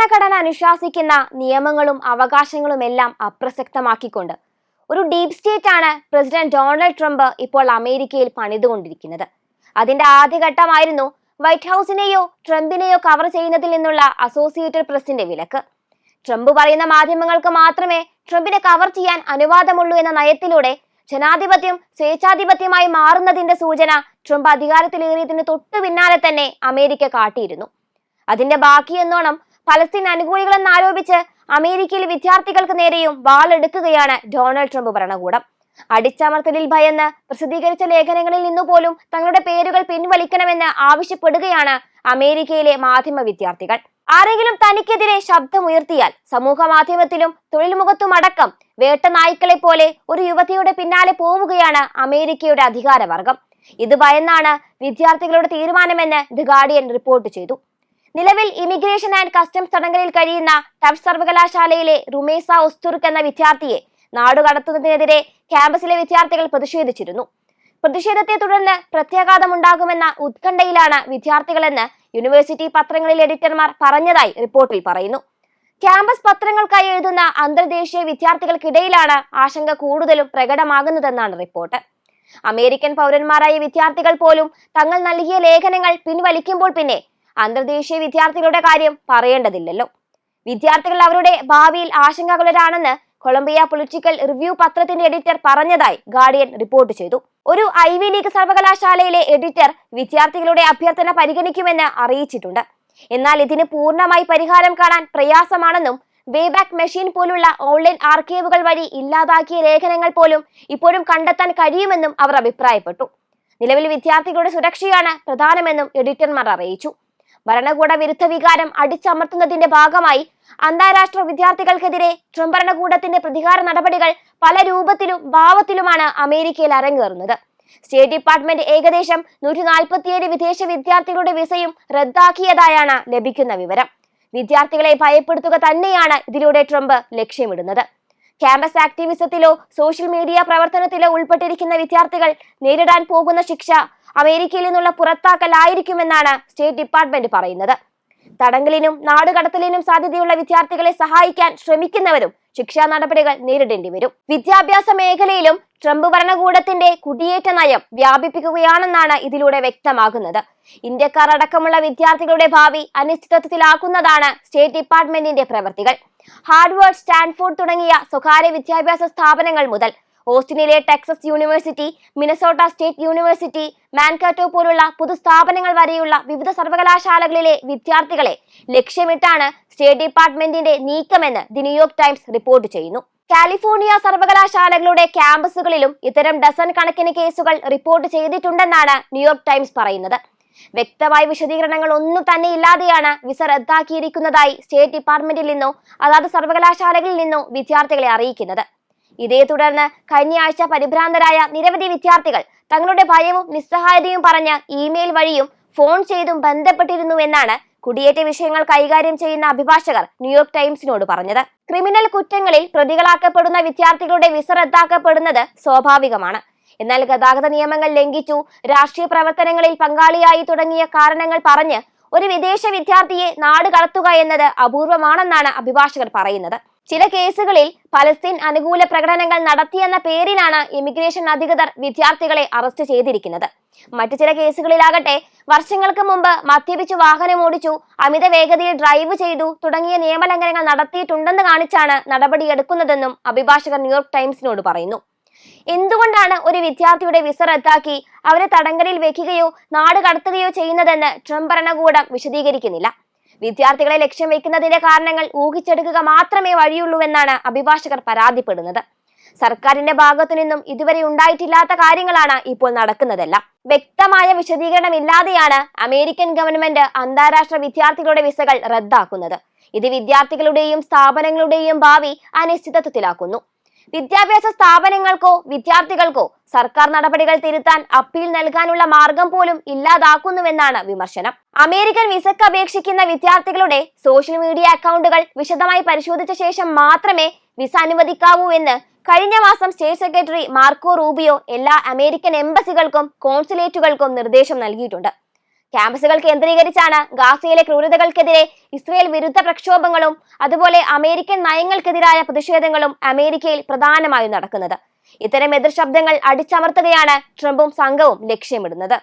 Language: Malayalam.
ഭരണഘടന അനുശാസിക്കുന്ന നിയമങ്ങളും അവകാശങ്ങളും എല്ലാം അപ്രസക്തമാക്കിക്കൊണ്ട് ഒരു ഡീപ് സ്റ്റേറ്റ് ആണ് പ്രസിഡന്റ് ഡൊണാൾഡ് ട്രംപ് ഇപ്പോൾ അമേരിക്കയിൽ പണിതുകൊണ്ടിരിക്കുന്നത്. അതിന്റെ ആദ്യഘട്ടമായിരുന്നു വൈറ്റ് ഹൗസിനെയോ ട്രംപിനെയോ കവർ ചെയ്യുന്നതിൽ നിന്നുള്ള അസോസിയേറ്റഡ് പ്രസിന്റെ വിലക്ക്. ട്രംപ് പറയുന്ന മാധ്യമങ്ങൾക്ക് മാത്രമേ ട്രംപിനെ കവർ ചെയ്യാൻ അനുവാദമുള്ളൂ എന്ന നയത്തിലൂടെ ജനാധിപത്യം സ്വേച്ഛാധിപത്യമായി മാറുന്നതിന്റെ സൂചന ട്രംപ് അധികാരത്തിലേറിയതിന് തൊട്ടു പിന്നാലെ തന്നെ അമേരിക്ക കാട്ടിയിരുന്നു. അതിന്റെ ബാക്കിയെന്നോണം ഫലസ്തീൻ അനുകൂലികളെന്ന് ആരോപിച്ച് അമേരിക്കയിലെ വിദ്യാർത്ഥികൾക്ക് നേരെയും വാളെടുക്കുകയാണ് ഡൊണാൾഡ് ട്രംപ് ഭരണകൂടം. അടിച്ചമർത്തലിൽ ഭയന്ന് പ്രസിദ്ധീകരിച്ച ലേഖനങ്ങളിൽ നിന്നുപോലും തങ്ങളുടെ പേരുകൾ പിൻവലിക്കണമെന്ന് ആവശ്യപ്പെടുകയാണ് അമേരിക്കയിലെ മാധ്യമ വിദ്യാർത്ഥികൾ. ആരെങ്കിലും തനിക്കെതിരെ ശബ്ദമുയർത്തിയാൽ സമൂഹ മാധ്യമത്തിലും തൊഴിൽ വേട്ടനായ്ക്കളെ വേട്ട നായ്ക്കളെ പോലെ ഒരു യുവതിയുടെ പിന്നാലെ പോവുകയാണ് അമേരിക്കയുടെ അധികാരവർഗം. ഇത് ഭയന്നാണ് വിദ്യാർത്ഥികളുടെ തീരുമാനമെന്ന് ദി ഗാർഡിയൻ റിപ്പോർട്ട് ചെയ്തു. നിലവിൽ ഇമിഗ്രേഷൻ ആൻഡ് കസ്റ്റംസ് തടങ്കലിൽ കഴിയുന്ന ടഫ് സർവകലാശാലയിലെ റുമേസ ഒസ്തുർക്ക് എന്ന വിദ്യാർത്ഥിയെ നാടുകടത്തുന്നതിനെതിരെ ക്യാമ്പസിലെ വിദ്യാർത്ഥികൾ പ്രതിഷേധിച്ചിരുന്നു. പ്രതിഷേധത്തെ തുടർന്ന് പ്രത്യാഘാതമുണ്ടാകുമെന്ന ഉത്കണ്ഠയിലാണ് വിദ്യാർത്ഥികളെന്ന് യൂണിവേഴ്സിറ്റി പത്രങ്ങളിൽ എഡിറ്റർമാർ പറഞ്ഞതായി റിപ്പോർട്ടിൽ പറയുന്നു. ക്യാമ്പസ് പത്രങ്ങൾക്കായി എഴുതുന്ന അന്തർദേശീയ വിദ്യാർത്ഥികൾക്കിടയിലാണ് ആശങ്ക കൂടുതലും പ്രകടമാകുന്നതെന്നാണ് റിപ്പോർട്ട്. അമേരിക്കൻ പൗരന്മാരായ വിദ്യാർത്ഥികൾ പോലും തങ്ങൾ നൽകിയ ലേഖനങ്ങൾ പിൻവലിക്കുമ്പോൾ പിന്നെ അന്തർദേശീയ വിദ്യാർത്ഥികളുടെ കാര്യം പറയേണ്ടതില്ലല്ലോ. വിദ്യാർത്ഥികൾ അവരുടെ ഭാവിയിൽ ആശങ്കാകുലരാണെന്ന് കൊളംബിയ പൊളിറ്റിക്കൽ റിവ്യൂ പത്രത്തിന്റെ എഡിറ്റർ പറഞ്ഞതായി ഗാർഡിയൻ റിപ്പോർട്ട് ചെയ്തു. ഒരു ഐ വി ലീഗ് സർവകലാശാലയിലെ എഡിറ്റർ വിദ്യാർത്ഥികളുടെ അഭ്യർത്ഥന പരിഗണിക്കുമെന്ന് അറിയിച്ചിട്ടുണ്ട്. എന്നാൽ ഇതിന് പൂർണമായി പരിഹാരം കാണാൻ പ്രയാസമാണെന്നും വേബാക്ക് മെഷീൻ പോലുള്ള ഓൺലൈൻ ആർക്കൈവുകൾ വഴി ഇല്ലാതാക്കിയ ലേഖനങ്ങൾ പോലും ഇപ്പോഴും കണ്ടെത്താൻ കഴിയുമെന്നും അവർ അഭിപ്രായപ്പെട്ടു. നിലവിൽ വിദ്യാർത്ഥികളുടെ സുരക്ഷയാണ് പ്രധാനമെന്നും എഡിറ്റർമാർ അറിയിച്ചു. ഭരണകൂട വിരുദ്ധ വികാരം അടിച്ചമർത്തുന്നതിന്റെ ഭാഗമായി അന്താരാഷ്ട്ര വിദ്യാർത്ഥികൾക്കെതിരെ ട്രംപ് ഭരണകൂടത്തിന്റെ പ്രതികാര നടപടികൾ പല രൂപത്തിലും ഭാവത്തിലുമാണ് അമേരിക്കയിൽ അരങ്ങേറുന്നത്. സ്റ്റേറ്റ് ഡിപ്പാർട്ട്മെന്റ് ഏകദേശം നൂറ്റി നാൽപ്പത്തിയേഴ് വിദേശ വിദ്യാർത്ഥികളുടെ വിസയും റദ്ദാക്കിയതായാണ് ലഭിക്കുന്ന വിവരം. വിദ്യാർത്ഥികളെ ഭയപ്പെടുത്തുക തന്നെയാണ് ഇതിലൂടെ ട്രംപ് ലക്ഷ്യമിടുന്നത്. ക്യാമ്പസ് ആക്ടിവിസത്തിലോ സോഷ്യൽ മീഡിയ പ്രവർത്തനത്തിലോ ഉൾപ്പെട്ടിരിക്കുന്ന വിദ്യാർത്ഥികൾ നേരിടാൻ പോകുന്ന ശിക്ഷ അമേരിക്കയിൽ നിന്നുള്ള പുറത്താക്കലായിരിക്കുമെന്നാണ് സ്റ്റേറ്റ് ഡിപ്പാർട്ട്മെന്റ് പറയുന്നത്. തടങ്കലിനും നാടുകടത്തലിനും സാധ്യതയുള്ള വിദ്യാർത്ഥികളെ സഹായിക്കാൻ ശ്രമിക്കുന്നവരും ശിക്ഷാ നടപടികൾ നേരിടേണ്ടി വരും. വിദ്യാഭ്യാസ മേഖലയിലും ട്രംപ് ഭരണകൂടത്തിന്റെ കുടിയേറ്റ നയം വ്യാപിപ്പിക്കുകയാണെന്നാണ് ഇതിലൂടെ വ്യക്തമാകുന്നത്. ഇന്ത്യക്കാർ അടക്കമുള്ള വിദ്യാർത്ഥികളുടെ ഭാവി അനിശ്ചിതത്വത്തിലാക്കുന്നതാണ് സ്റ്റേറ്റ് ഡിപ്പാർട്ട്മെന്റിന്റെ പ്രവൃത്തികൾ ഹാർഡ്വേർഡ് സ്റ്റാൻഫോർഡ് തുടങ്ങിയ സ്വകാര്യ വിദ്യാഭ്യാസ സ്ഥാപനങ്ങൾ മുതൽ ഓസ്റ്റിനിലെ Texas university Minnesota state university Mankato പോലുള്ള പൊതുസ്ഥാപനങ്ങൾ വരെയുള്ള വിവിധ സർവകലാശാലകളിലെ വിദ്യാർത്ഥികളെ ലക്ഷ്യമിട്ടാണ് സ്റ്റേറ്റ് ഡിപ്പാർട്ട്മെന്റിന്റെ നീക്കമെന്ന് the New York Times report ചെയ്യുന്നു. കാലിഫോർണിയ സർവകലാശാലകളുടെ ക്യാമ്പസുകളിലും ഇത്തരം ഡസൺ കണക്കിന് കേസുകൾ റിപ്പോർട്ട് ചെയ്തിട്ടുണ്ടെന്നാണ് ന്യൂയോർക്ക് ടൈംസ് പറയുന്നത്. വ്യക്തമായ വിശദീകരണങ്ങൾ ഒന്നും തന്നെ ഇല്ലാതെയാണ് വിസ റദ്ദാക്കിയിരിക്കുന്നതായി സ്റ്റേറ്റ് ഡിപ്പാർട്ട്മെന്റിൽ നിന്നോ അതാത് സർവകലാശാലകളിൽ നിന്നോ വിദ്യാർത്ഥികളെ അറിയിക്കുന്നത്. ഇതേ തുടർന്ന് കഴിഞ്ഞ ആഴ്ച പരിഭ്രാന്തരായ നിരവധി വിദ്യാർത്ഥികൾ തങ്ങളുടെ ഭയവും നിസ്സഹായതയും പറഞ്ഞ് ഇമെയിൽ വഴിയും ഫോൺ ചെയ്തും ബന്ധപ്പെട്ടിരുന്നു എന്നാണ് കുടിയേറ്റ വിഷയങ്ങൾ കൈകാര്യം ചെയ്യുന്ന അഭിഭാഷകർ ന്യൂയോർക്ക് ടൈംസിനോട് പറഞ്ഞത്. ക്രിമിനൽ കുറ്റങ്ങളിൽ പ്രതികളാക്കപ്പെടുന്ന വിദ്യാർത്ഥികളുടെ വിസ റദ്ദാക്കപ്പെടുന്നത് സ്വാഭാവികമാണ്. എന്നാൽ ഗതാഗത നിയമങ്ങൾ ലംഘിച്ചു രാഷ്ട്രീയ പ്രവർത്തനങ്ങളിൽ പങ്കാളിയായി തുടങ്ങിയ കാരണങ്ങൾ പറഞ്ഞ് ഒരു വിദേശ വിദ്യാർത്ഥിയെ നാട് കടത്തുക എന്നത് അപൂർവമാണെന്നാണ് അഭിഭാഷകർ പറയുന്നത്. ചില കേസുകളിൽ പലസ്തീൻ അനുകൂല പ്രകടനങ്ങൾ നടത്തിയെന്ന പേരിലാണ് ഇമിഗ്രേഷൻ അധികൃതർ വിദ്യാർത്ഥികളെ അറസ്റ്റ് ചെയ്തിരിക്കുന്നത്. മറ്റു ചില കേസുകളിലാകട്ടെ വർഷങ്ങൾക്ക് മുമ്പ് മദ്യപിച്ചു വാഹനം ഓടിച്ചു അമിത വേഗതയിൽ ഡ്രൈവ് ചെയ്തു തുടങ്ങിയ നിയമലംഘനങ്ങൾ നടത്തിയിട്ടുണ്ടെന്ന് കാണിച്ചാണ് നടപടിയെടുക്കുന്നതെന്നും അഭിഭാഷകർ ന്യൂയോർക്ക് ടൈംസിനോട് പറയുന്നു. എന്തുകൊണ്ടാണ് ഒരു വിദ്യാർത്ഥിയുടെ വിസ റദ്ദാക്കി അവരെ തടങ്കലിൽ വെക്കുകയോ നാട് കടത്തുകയോ ചെയ്യുന്നതെന്ന് ട്രംപ് ഭരണകൂടം വിശദീകരിക്കുന്നില്ല? വിദ്യാർത്ഥികളെ ലക്ഷ്യം വെക്കുന്നതിന്റെ കാരണങ്ങൾ ഊഹിച്ചെടുക്കുക മാത്രമേ വഴിയുള്ളൂവെന്നാണ് അഭിഭാഷകർ പരാതിപ്പെടുന്നത്. സർക്കാരിന്റെ ഭാഗത്തു നിന്നും ഇതുവരെ ഉണ്ടായിട്ടില്ലാത്ത കാര്യങ്ങളാണ് ഇപ്പോൾ നടക്കുന്നതെല്ലാം. വ്യക്തമായ വിശദീകരണം ഇല്ലാതെയാണ് അമേരിക്കൻ ഗവൺമെന്റ് അന്താരാഷ്ട്ര വിദ്യാർത്ഥികളുടെ വിസകൾ റദ്ദാക്കുന്നത്. ഇത് വിദ്യാർത്ഥികളുടെയും സ്ഥാപനങ്ങളുടെയും ഭാവി അനിശ്ചിതത്വത്തിലാക്കുന്നു. വിദ്യാഭ്യാസ സ്ഥാപനങ്ങൾക്കോ വിദ്യാർത്ഥികൾക്കോ സർക്കാർ നടപടികൾ തിരുത്താൻ അപ്പീൽ നൽകാനുള്ള മാർഗം പോലും ഇല്ലാതാക്കുന്നുവെന്നാണ് വിമർശനം. അമേരിക്കൻ വിസക്ക് അപേക്ഷിക്കുന്ന വിദ്യാർത്ഥികളുടെ സോഷ്യൽ മീഡിയ അക്കൗണ്ടുകൾ വിശദമായി പരിശോധിച്ച ശേഷം മാത്രമേ വിസ അനുവദിക്കാവൂ എന്ന് കഴിഞ്ഞ മാസം സ്റ്റേറ്റ് സെക്രട്ടറി മാർക്കോ റൂബിയോ എല്ലാ അമേരിക്കൻ എംബസികൾക്കും കോൺസുലേറ്റുകൾക്കും നിർദ്ദേശം നൽകിയിട്ടുണ്ട്. ക്യാമ്പസുകൾ കേന്ദ്രീകരിച്ചാണ് ഗാസയിലെ ക്രൂരതകൾക്കെതിരെ ഇസ്രയേൽ വിരുദ്ധ പ്രക്ഷോഭങ്ങളും അതുപോലെ അമേരിക്കൻ നയങ്ങൾക്കെതിരായ പ്രതിഷേധങ്ങളും അമേരിക്കയിൽ പ്രധാനമായും നടക്കുന്നത്. ഇത്തരം എതിർ ശബ്ദങ്ങൾ അടിച്ചമർത്തുകയാണ് ട്രംപും സംഘവും ലക്ഷ്യമിടുന്നത്.